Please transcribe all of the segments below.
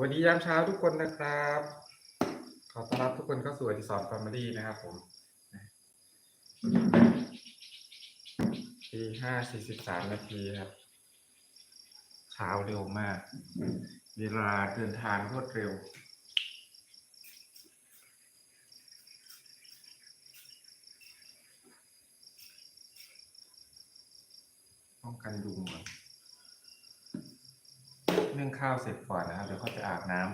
วัสดียามเช้าทุกคนนะครับ ขอต้อนรับทุกคนเข้าสู่อดิสรฟาร์มลี่นะครับผมตีห้าสี่สิบสามนาทีครับ เช้าเร็วมาก เวลาเดินทางรวดเร็ว ป้องกันยุงก่อนนึ่งข้าวเสร็จก่อนนะครับ เดี๋ยวเขาจะอาบน้ำ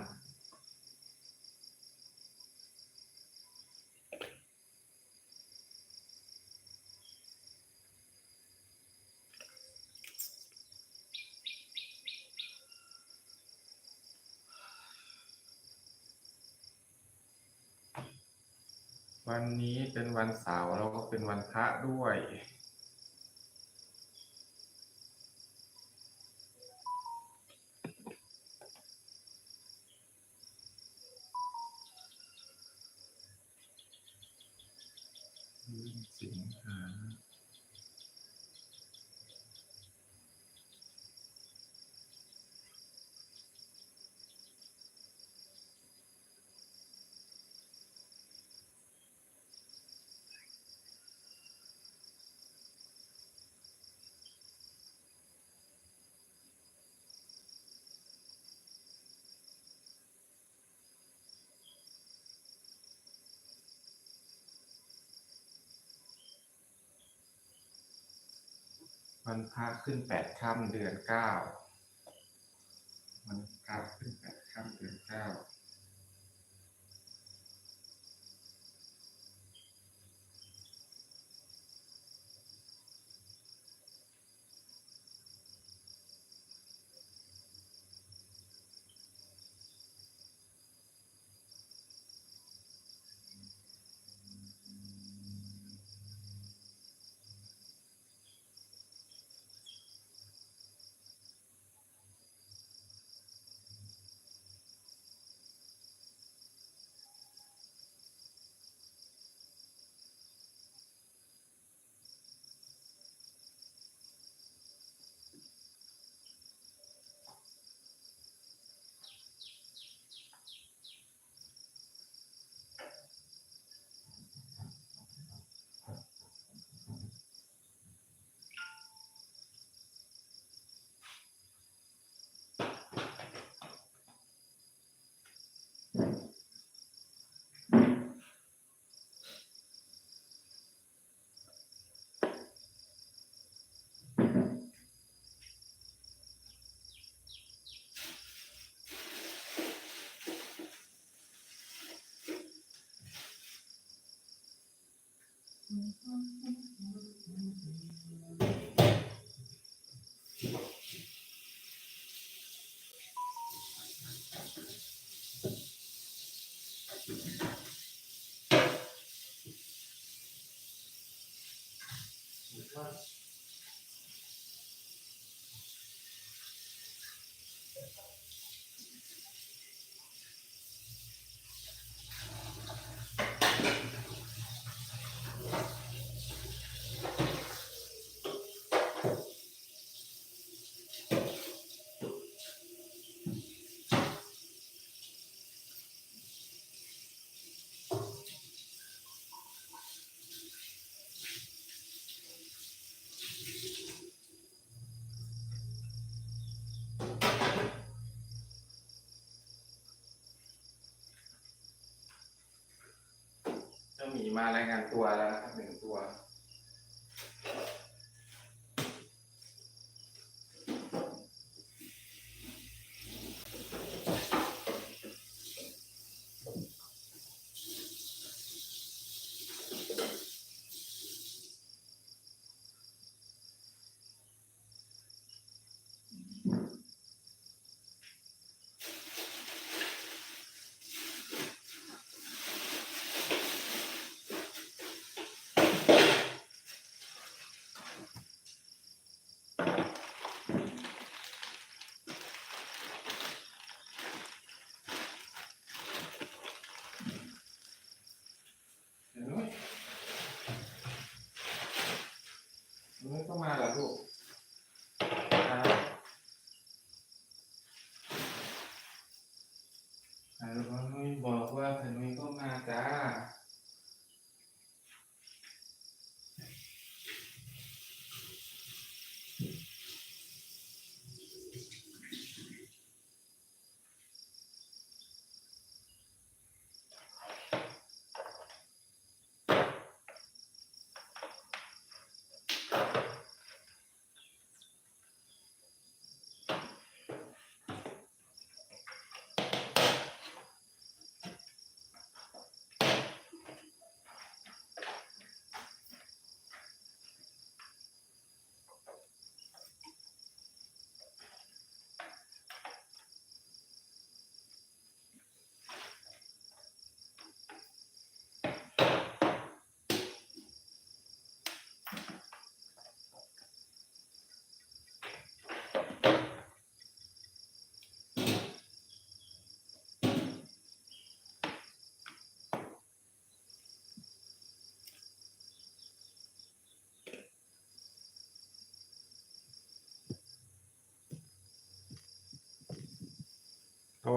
วันนี้เป็นวันเสาร์แล้วก็เป็นวันพระด้วย วันพระขึ้นแปดค่ำเดือนเก้า มารายงานตัวแล้วนะครับหนึ่ง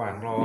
ว่างรอ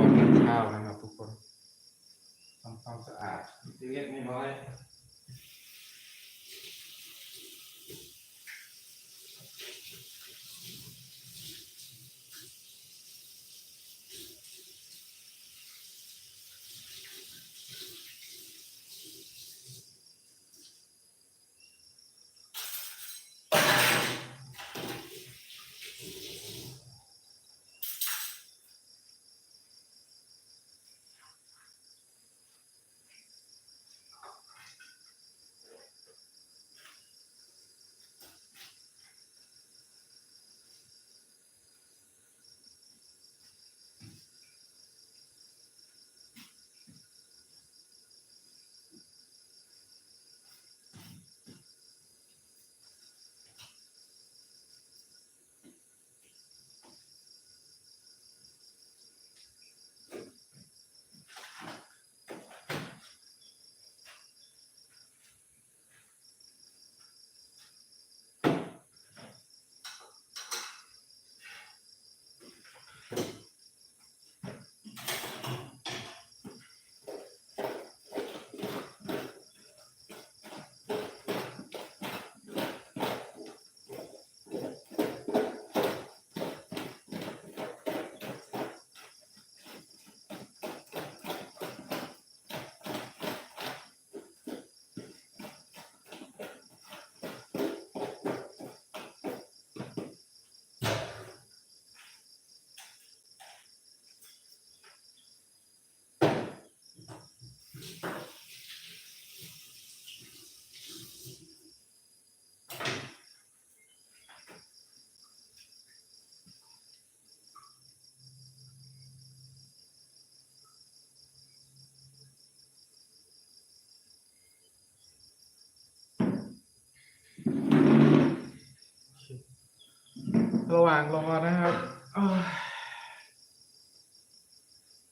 ระหว่างรอนะครับเอ้ย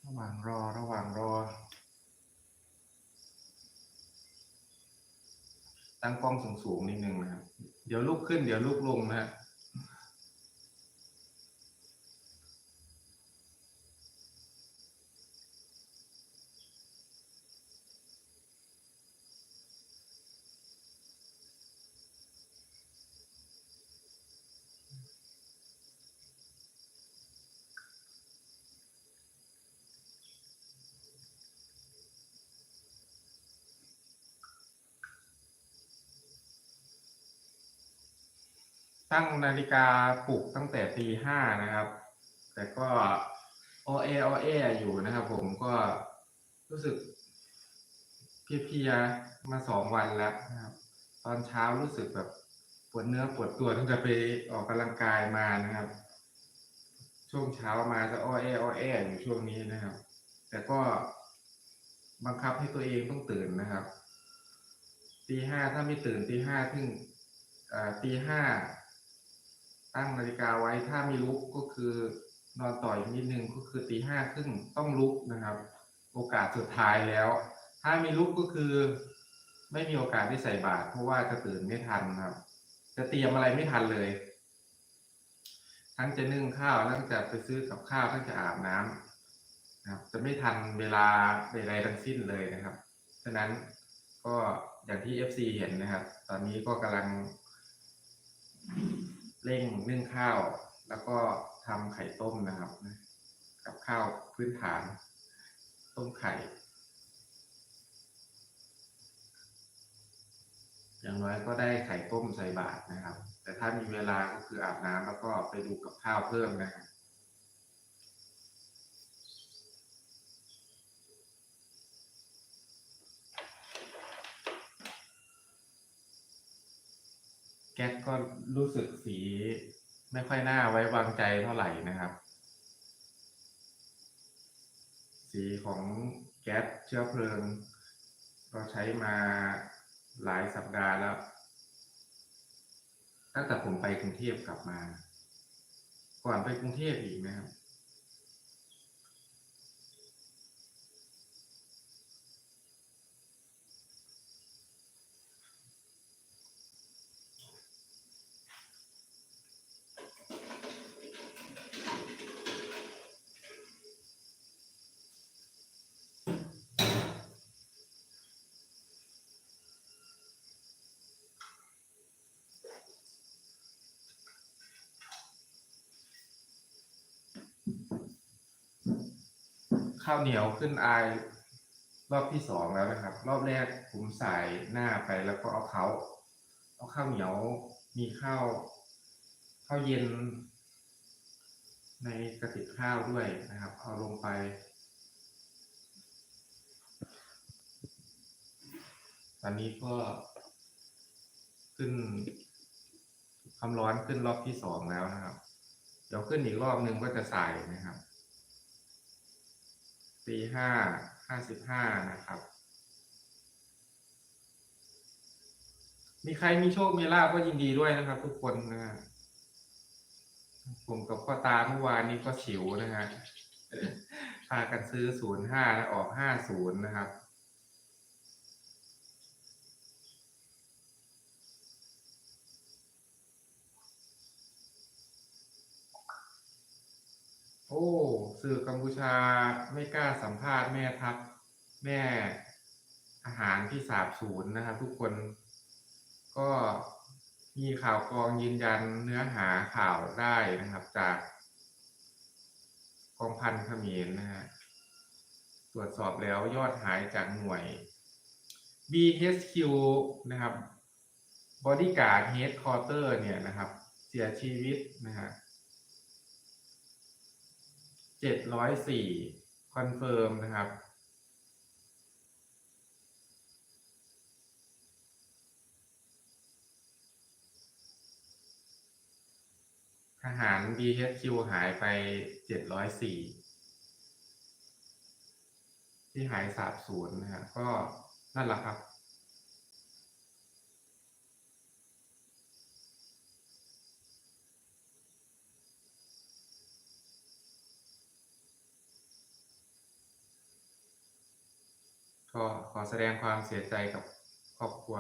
ระหว่างรอระหว่างรอ ตั้งกล้องสูงๆนิดนึงนะครับ เดี๋ยวลุกขึ้นเดี๋ยวลุกลงนะฮะ ตั้งนาฬิกาปลุกตั้งแต่ตีห้านะครับ แต่ก็ออเออเออยู่นะครับ ผมก็รู้สึกเพียๆมาสองวันแล้วนะครับ ตอนเช้ารู้สึกแบบปวดเนื้อปวดตัวตั้งแต่ไปออกกำลังกายมานะครับ ช่วงเช้ามาจะอ้อแออ้อแออยู่ช่วงนี้นะครับ แต่ก็บังคับให้ตัวเองต้องตื่นนะครับตีห้าถ้าไม่ตื่นตีห้าถึงตีห้า ตั้งนาฬิกาไว้ถ้าไม่ลุกก็คือนอนต่ออีกนิดนึงก็คือตีห้าครึ่งต้องลุกนะครับ โอกาสสุดท้ายแล้ว ถ้าไม่ลุกก็คือ ไม่มีโอกาสได้ใส่บาตรเพราะว่าจะตื่นไม่ทันครับ จะเตรียมอะไรไม่ทันเลย ทั้งจะนึ่งข้าวทั้งจะไปซื้อกับข้าวทั้งจะอาบน้ำนะครับจะไม่ทันเวลาใดๆทั้งสิ้นเลยนะครับฉะนั้นก็อย่างที่ FC เห็นนะครับ ตอนนี้ก็กำลัง เร่งนึ่งข้าว แล้วก็ทำไข่ต้มนะครับกับข้าวพื้นฐาน ต้มไข่ อย่างน้อยก็ได้ไข่ต้มใส่บาตรนะครับ แต่ถ้ามีเวลาก็คืออาบน้ำแล้วก็ไปดูกับข้าวเพิ่มนะครับ แก๊สก็รู้สึกสีไม่ค่อยน่าไว้วางใจเท่าไหร่นะครับ สีของแก๊สเชื้อเพลิงเราใช้มาหลายสัปดาห์แล้ว ตั้งแต่ผมไปกรุงเทพกลับมา ก่อนไปกรุงเทพอีกนะครับ ข้าวเหนียวขึ้นอายรอบที่สองแล้วนะครับ รอบแรกผมใส่หน้าไปแล้วก็เอาเขาเอาข้าวเหนียวมีข้าวข้าวเย็น ในกระติกข้าวด้วยนะครับ เอาลงไป ตอนนี้ก็ขึ้นความร้อนขึ้นรอบที่สองแล้วนะครับ เดี๋ยวขึ้นอีกรอบนึงก็จะใส่นะครับ ตีห้าห้าสิบห้านะครับ มีใครมีโชคมีลาบก็ยินดีด้วยนะครับ ทุกคนนะฮะผมกับพ่อตาเมื่อวานนี้ก็ฉิวนะฮะพากันซื้อศูนย์ห้าแล้วออกห้าศูนย์นะครับ โอ้สื่อกัมพูชาไม่กล้าสัมภาษณ์แม่ทัพแม่อาหารที่สาบสูญนะครับทุกคนก็มีข่าวกรองยืนยันเนื้อหาข่าวได้นะครับ จากกองพันเขมรนะฮะตรวจสอบแล้วยอดหายจากหน่วย BHQ นะครับ Bodyguard Headquarter เนี่ยนะครับ เสียชีวิตนะฮะ เจ็ดร้อยสี่คอนเฟิร์มนะครับ ทหาร BHQ หายไปเจ็ดร้อยสี่ที่หายสาบสูญนะฮะก็นั่นแหละครับ ก็ขอแสดงความเสียใจกับครอบครัว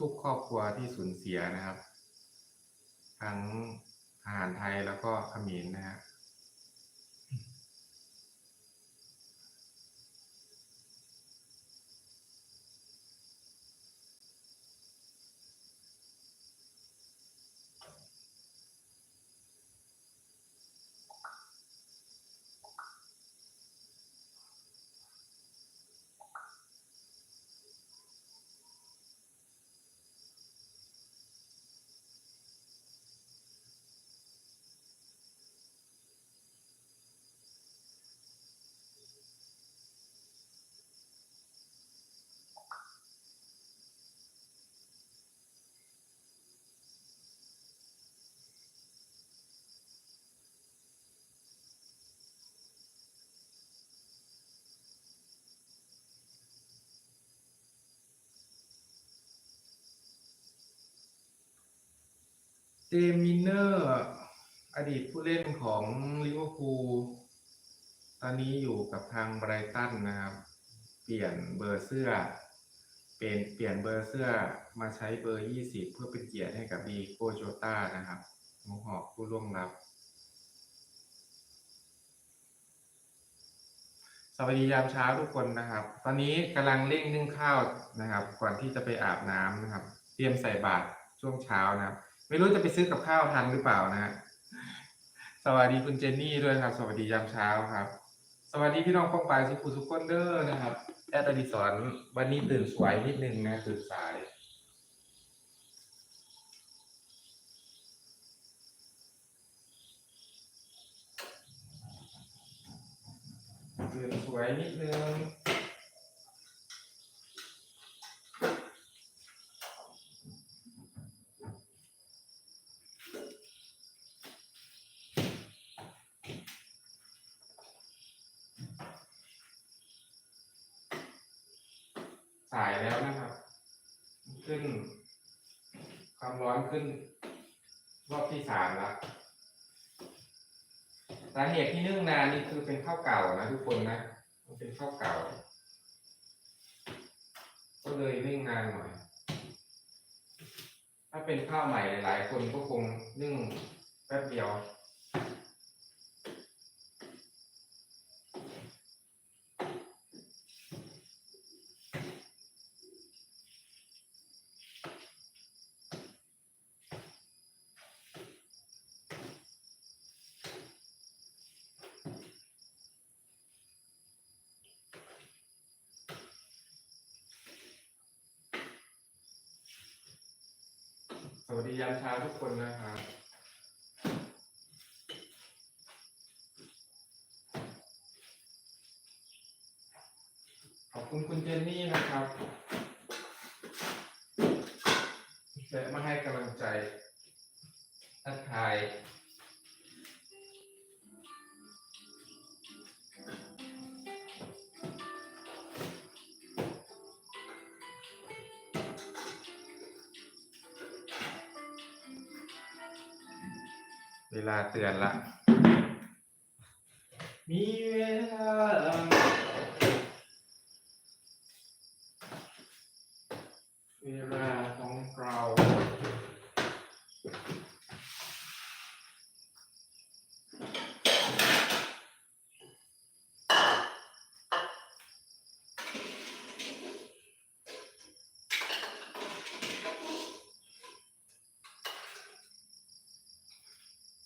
ทุกๆ ครอบครัวที่สูญเสียนะครับ ทั้งทหารไทยแล้วก็ขมรนะฮะ เจมินเนอร์ อดีตผู้เล่นของลิเวอร์พูลตอนนี้อยู่กับทางไบรตันนะครับ เปลี่ยนเบอร์เสื้อ เปลี่ยนเปลี่ยนเบอร์เสื้อมาใช้เบอร์20เพื่อเป็นเกียรติให้กับดีโกโจต้านะครับมูหอกผู้ล่วงลับ สวัสดียามเช้าทุกคนนะครับ ตอนนี้กำลังเร่งนึ่งข้าวนะครับ ก่อนที่จะไปอาบน้ำนะครับ เตรียมใส่บาตรช่วงเช้านะครับ ไม่รู้จะไปซื้อกับข้าวทันหรือเปล่านะฮะสวัสดีคุณเจนนี่ด้วยครับ สวัสดียามเช้าครับ สวัสดีพี่น้องป้องปายสุขุสุขคนเดอร์นะครับ แอดอดิสรวันนี้ตื่นสวยนิดนึงนะตื่นสายตื่นสวยนิดนึง สายแล้วนะครับ ขึ้น ความร้อนขึ้น รอบที่สามละสาเหตุที่นึ่งนานนี่คือเป็นข้าวเก่านะทุกคนนะมันเป็นข้าวเก่า ก็เลยนึ่งนานหน่อย ถ้าเป็นข้าวใหม่หลายคนก็คงนึ่งแป๊บเดียว เวลาเตือนละ มีเวลา เวลาของเรา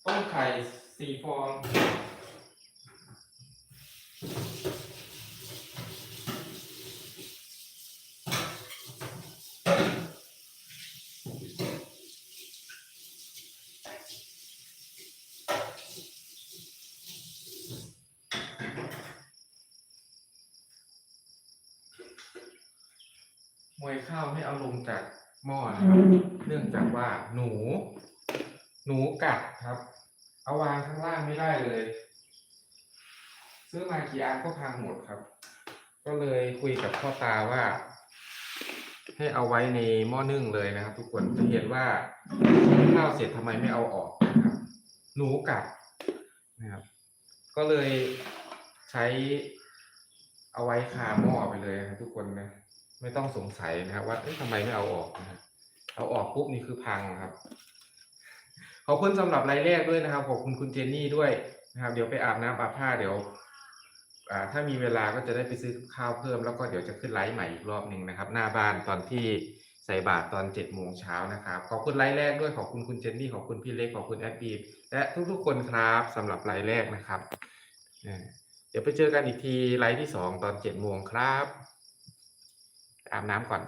ต้ม ไข่สี่ฟอง มวยข้าวไม่เอาลงจากหม้อนะครับ เนื่องจากว่าหนู หนูกัดครับ เอาวางข้างล่างไม่ได้เลย ซื้อมากี่อันก็พังหมดครับ ก็เลยคุยกับพ่อตาว่า ให้เอาไว้ในหม้อนึ่งเลยนะครับ ทุกคนจะเห็นว่าข้าวเสร็จทำไมไม่เอาออกนะครับหนูกัดนะครับ ก็เลยใช้เอาไว้คาหม้อไปเลยนะครับทุกคนนะไม่ต้องสงสัยนะครับว่าทำไมไม่เอาออกนะเอาออกปุ๊บนี่คือพังครับ ขอบคุณสำหรับรายแรกด้วยนะครับ ขอบคุณคุณเจนนี่ด้วยนะครับ เดี๋ยวไปอาบน้ำอาบผ้าเดี๋ยวถ้ามีเวลาก็จะได้ไปซื้อข้าวเพิ่มแล้วก็เดี๋ยวจะขึ้นไลฟ์ใหม่อีกรอบหนึ่งนะครับ หน้าบ้านตอนที่ใส่บาตรตอนเจ็ดโมงเช้านะครับ ขอบคุณไลฟ์แรกด้วยขอบคุณคุณเจนนี่ขอบคุณพี่เล็กขอบคุณแอดบีและทุกๆคนครับสำหรับไลฟ์แรกนะครับเดี๋ยวไปเจอกันอีกทีไลฟ์ที่สองตอนเจ็ดโมงครับอาบน้ำก่อน